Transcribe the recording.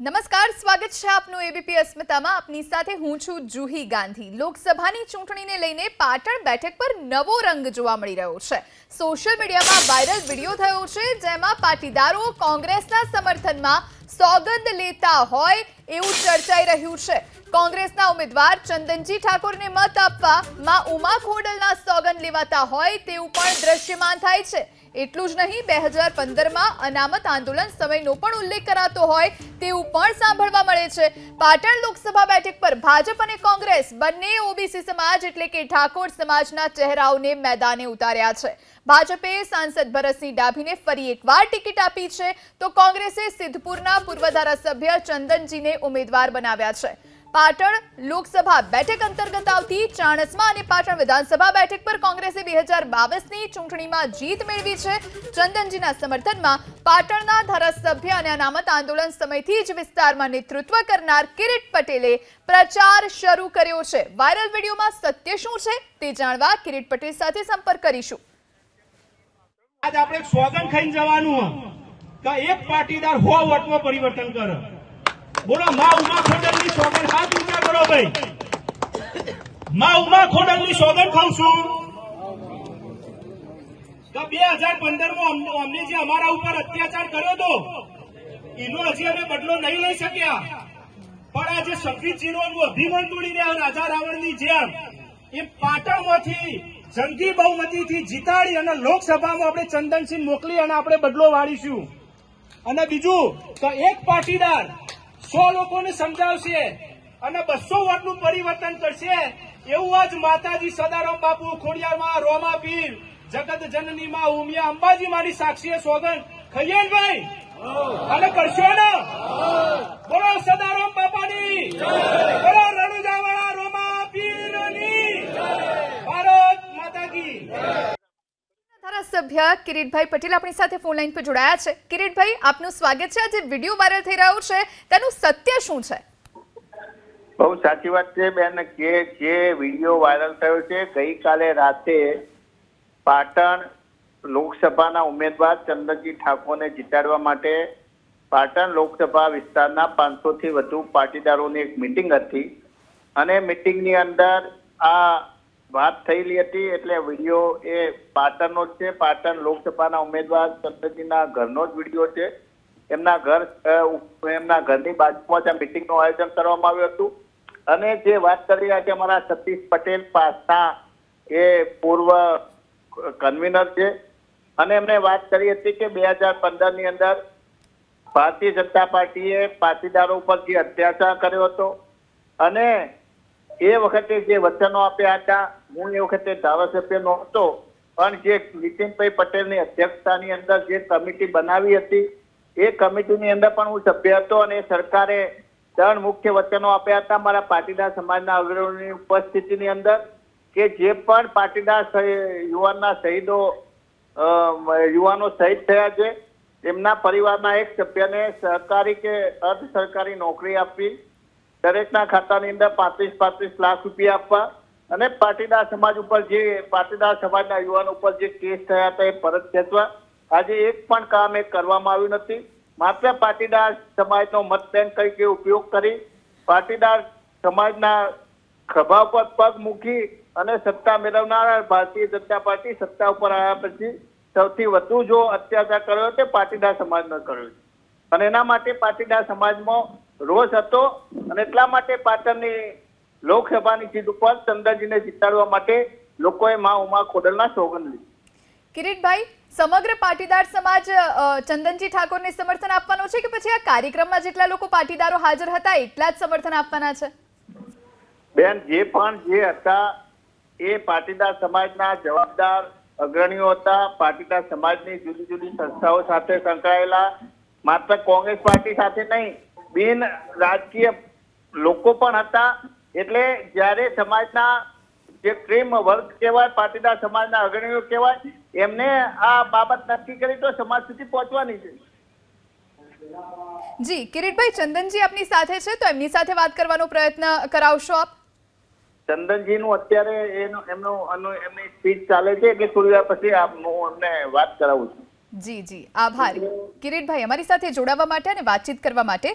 નમસ્કાર, સ્વાગત છે આપનું એબીપી અસ્મિતામાં. આપની સાથે હું છું જુહી ગાંધી. લોકસભાની ચૂંટણીને લઈને પાટણ બેઠક પર નવો રંગ જોવા મળી રહ્યો છે. સોશિયલ મીડિયામાં વાયરલ વીડિયો થયો છે, જેમાં પાટીદારો કોંગ્રેસના સમર્થનમાં સોગંદ લેતા હોય એવું ચર્ચાઈ રહ્યું છે. કોંગ્રેસના ઉમેદવાર ચંદનજી ઠાકોરને મત આપવા માં ઉમા ખોડલના સોગંદ લેવાતા હોય તેવું પણ દ્રશ્યમાન થાય છે. એટલું જ નહીં, બે હજાર પંદરમાં અનામત આંદોલન સમયનો પણ ઉલ્લેખ કરાતો હોય તેવું પણ સાંભળવા મળે છે. પાટણ લોકસભા બેઠક પર ભાજપ અને કોંગ્રેસ બંને ઓબીસી સમાજ એટલે કે ઠાકોર સમાજના ચહેરાઓને મેદાને ઉતાર્યા છે. ભાજપે સાંસદ ભરતસિંહ ડાભીને ફરી એકવાર ટિકિટ આપી છે તો કોંગ્રેસે સિદ્ધપુરના પૂર્વ ધારાસભ્ય ચંદનજીને ઉમેદવાર બનાવ્યા છે. પાટણ લોકસભા બેઠક અંતર્ગત આવતી ચાણસ્મા અને પાટણ વિધાનસભા બેઠક પર કોંગ્રેસે બે હજાર બાવીસની ચૂંટણીમાં જીત મેળવી છે. ચંદનજીના સમર્થનમાં પાટણના ધારાસભ્ય અને અનામત આંદોલન સમયથી જ વિસ્તારમાં નેતૃત્વ કરનાર કિરીટ પટેલે પ્રચાર શરૂ કર્યો છે. વાયરલ વિડીયોમાં સત્ય શું છે તે જાણવા કિરીટ પટેલ સાથે સંપર્ક કરીશું. આજ આપણે સોગન ખાઈને જવાનું કે એક પાટીદાર હો વોટમાં પરિવર્તન કરે. બોલો, મા ઉમા ખોડલની સોગન ભાઈ. માં ઉમા ખોડલની સોગન ખાઉં છું. તો બે હજાર પંદરમાં અમને જે અમારા ઉપર અત્યાચાર કર્યો હતો, એનો હજી અમે બદલો નહીં લઈ શક્યા. પણ આજે છવ્વીસ અભિમાન તોડી રહ્યા રાજા રાવણની જેમ, એ પાટણમાંથી જંગી બહુમતીથી જીતાડી અને લોકસભામાં આપણે ચંદનસિંહ મોકલી અને આપણે બદલો વાળીશું. અને બીજું, તો એક પાટીદાર સો લોકોને સમજાવશે અને બસો વોટનું પરિવર્તન કરશે એવું જ માતાજી સદારામ બાપુ ખોડિયારમાં રોમા પીર, જગત જનની માં ઉમિયા અંબાજી મારી સાક્ષી સોગન ભાઈ અને કરશો ને? બોલો સદારામ બાપાની. બોલો રણુજાવાળા રોમા પીરની. ભારત માતા કી ધારાસભ્ય કિરીટભાઈ પટેલ આપણી સાથે ફોન લાઈન પર જોડાયા છે. કિરીટભાઈ, આપનું સ્વાગત છે. આજે વીડિયો વાયરલ થઈ રહ્યો છે. તેનું સત્ય શું છે? બહુ સાચી વાત છે બેન, કે જે વીડિયો વાયરલ થયો છે, ગઈકાલે રાતે પાટણ લોકસભાના ઉમેદવાર ચંદ્રજી ઠાકોરને જીતાડવા માટે પાટણ લોકસભા વિસ્તારના પાંચસો થી વધુ પાટીદારોની એક મિટિંગ હતી. અને મિટિંગની અંદર આ વાત થયેલી હતી, એટલે વીડિયો એ પાટણનો જ છે. પાટણ લોકસભાના ઉમેદવાર ચંદ્રજીના ઘરનો જ વીડિયો છે. એમના ઘર એમના ઘરની બાજુમાં જ આ મિટિંગનું આયોજન કરવામાં આવ્યું હતું. અને જે વાત કરી રહ્યા છે અમારા સતીશ પટેલ પાસના એ પૂર્વ કન્વીનર છે. અને એમણે વાત કરી હતી કે બે હજાર પંદરની અંદર ભારતીય જનતા પાર્ટીએ પાટીદારો ઉપર જે અત્યાચાર કર્યો હતો અને એ વખતે જે વચનો આપ્યા હતા, હું એ વખતે ધારાસભ્ય નહોતો, પણ જે નીતિનભાઈ પટેલની અધ્યક્ષતાની અંદર જે કમિટી બનાવી હતી, એ કમિટીની અંદર પણ હું સભ્ય હતો અને સરકારે ત્રણ મુખ્ય વચનો આપ્યા હતા મારા પાટીદાર સમાજના અગ્રણીની ઉપસ્થિતિની અંદર કે જે પણ પાટીદાર યુવાનના શહીદો યુવાનો શહીદ થયા છે, તેમના પરિવારના એક સભ્યને સરકારી કે અર્ધ સરકારી નોકરી આપવી, દરેકના ખાતાની અંદર પાંત્રીસ પાંત્રીસ લાખ રૂપિયા આપવા અને પાટીદાર સમાજ ઉપર જે, પાટીદાર સમાજના યુવાનો ઉપર જે કેસ થયા હતા એ પરત ખેંચવા. આજે એક પણ કામ એ કરવામાં આવ્યું નથી. માત્ર પાટીદાર સમાજનો મત બેંક તરીકે ઉપયોગ કરી પાટીદાર સમાજના ખભા પર પગ મૂકી અને સત્તા મેળવનારા ભારતીય જનતા પાર્ટી સત્તા ઉપર આવ્યા પછી સૌથી વધુ જો અત્યાચાર કર્યો તે પાટીદાર સમાજનો કર્યો છે. અને એના માટે પાટીદાર સમાજમાં રોષ હતો અને એટલા માટે પાટણની લોકસભાની સીટ ઉપર ચંદ્રજીને જીતાડવા માટે લોકોએ મા ઉમા ખોડલના સોગંદ લીધી. કિરીટભાઈ, સમગ્ર પાટીદાર સમાજ ચંદનજી ઠાકોરને સમર્થન આપવાનો છે કે પછી આ કાર્યક્રમમાં જેટલા લોકો પાટીદારો હાજર હતા એટલા જ સમર્થન આપવાના છે? બેન, જે પણ જે હતા, એ પાટીદાર સમાજના જવાબદાર અગ્રણીઓ હતા. પાટીદાર સમાજની જુદી જુદી સંસ્થાઓ સાથે સંકળાયેલા. માત્ર કોંગ્રેસ પાર્ટી સાથે નહીં, બિન રાજકીય લોકો પણ હતા. એટલે જ્યારે સમાજના જે ક્રીમ વર્ગ કહેવાય પાટીદાર સમાજના અગ્રણીઓ કહેવાય એમને આ બાબત નક્કી કરી તો સમાજ સુધી પહોંચવાની છે. જી કિરીટભાઈ ચંદનજી આપની સાથે છે તો એમની સાથે વાત કરવાનો પ્રયત્ન કરાવશો આપ? ચંદનજીનું અત્યારે એનો એમનો એમની સ્પીચ ચાલે છે એટલે થોડી વાર પછી હું એમને વાત કરાવું છું. જી જી આભાર. કિરીટભાઈ અમારી સાથે જોડાવા માટે અને વાતચીત કરવા માટે